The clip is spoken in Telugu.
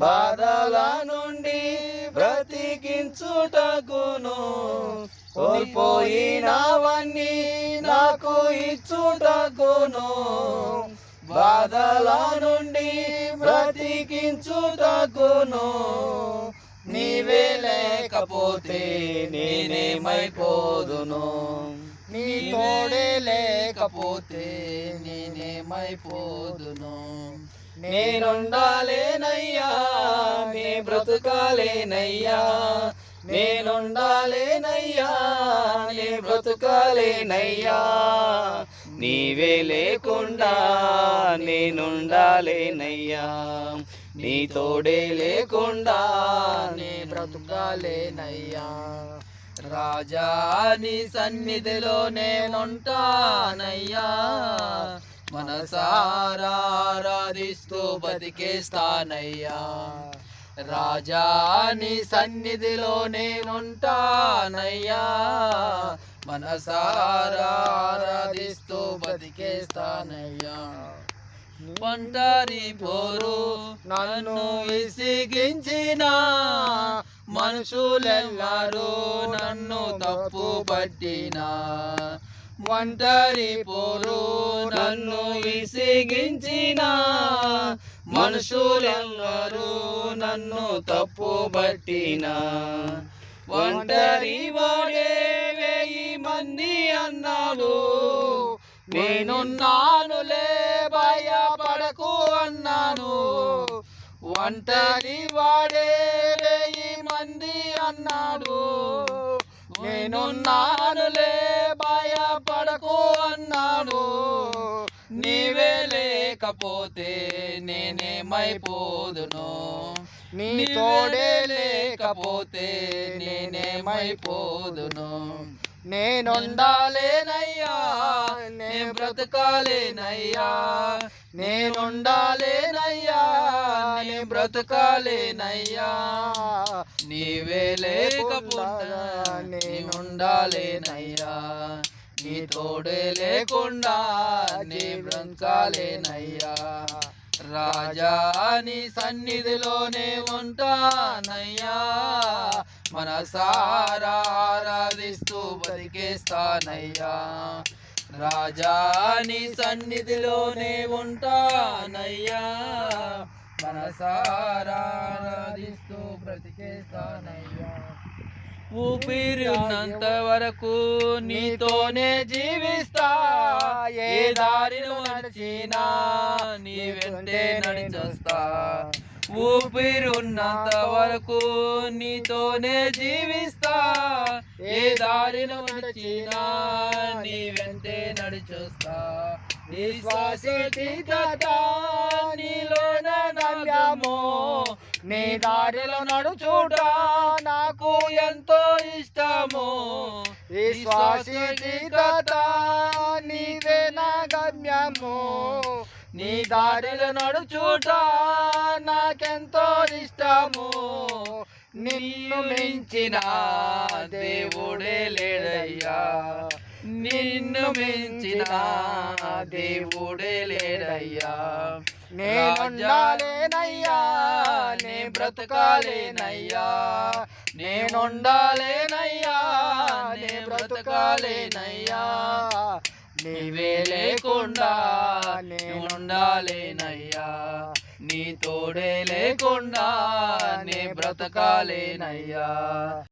బాధల నుండి బ్రతికించుటకును కోల్పోయినవన్నీ నాకు ఇచ్చుటకును. బాధల నుండి బ్రతికించుటకును నీవే లేకపోతే నేనేమైపోదును. నీ తోడే లేకపోతే నేనేమైపోదును. నేనుండాలేనయ్యా బ్రతుకాలేనయ్యా. నేనుండాలేనయ్యా. నీ బ్రతుకాలేనయ్యా. నీవే లేకుండా నేనుండాలేనయ్యా. నీ తోడే లేకుండా నీ బ్రతుకాలేనయ్యా. రాజా నీ సన్నిధిలో నేనుంటానయ్యా. మనసారా ఆరాధిస్తూ బతికేస్తానయ్యా. రాజాని సన్నిధిలో నేనుంటానయ్యా మనసారా ఆరాధిస్తూ బతికేస్తానయ్యా. ఒంటరి పోరు నన్ను విసిగించిన మనుషులెల్లరూ నన్ను తప్పు పట్టిన ఒంటరి పోరు నన్ను విసిగించిన మనుషులెల్లరూ నన్ను తప్పు పట్టిన ఒంటరి వాడే వేయి మంది అన్నాడు. నేనున్నానులే భయపడకు అన్నాను. ఒంటరి వాడే వెయ్యి మంది అన్నాడు. నేనున్నానులే భయపడకు అన్నాడు. నీ లేకపోతే నేనేమైపోదును? నీ తోడే లేకపోతే నేనేమైపోదును? నేనుండాలేనయ్యా నే బ్రతకాలేనయ్యా. నేనుండాలేనయ్యా నే బ్రతకాలేనయ్యా. నీవే లేకపోతే నేనుండాలేనయ్యా. నీ తోడే లేకుండా నీ బ్రంకాలేనయ్యా రాజా నీ సన్నిధిలోనే ఉంటానయ్యా. మనసారా ఆరాధిస్తూ బతికేస్తానయ్యా. రాజా నీ సన్నిధిలోనే ఉంటానయ్యా. మనసారా ఆరాధిస్తూ బ్రతికేస్తానయ్యా ఊపిరి ఉన్నంత వరకు నీతోనే జీవిస్తా. ఏ దారిలో నడిచినా నీ వెంటే నడిచొస్తా. ఊపిరి ఉన్నంత వరకు నీతోనే జీవిస్తా. ఏ దారిలో నడిచినా నీ వెంటే నడిచొస్తా. నీ శ్వాస నీలోన నీ దారిలో నడుచుట నాకు ఎంతో ఇష్టము. విశ్వాసిత నీవే నా గమ్యము. నీ దారిలో నడుచుట నాకెంతో ఇష్టము. నిన్ను మించిన దేవుడే లేడయ్యా. నిన్ను మించిన దేవుడే లేడయ్యా. నేనుండాలేనయ్యా నే బ్రతకాలేనయ్యా. నేనుండాలేనయ్యా నే బ్రతకాలేనయ్యా. నీవే లేకుండా నేనుండాలేనయ్యా. నీ తోడే లేకుండా నే బ్రతకాలేనయ్యా.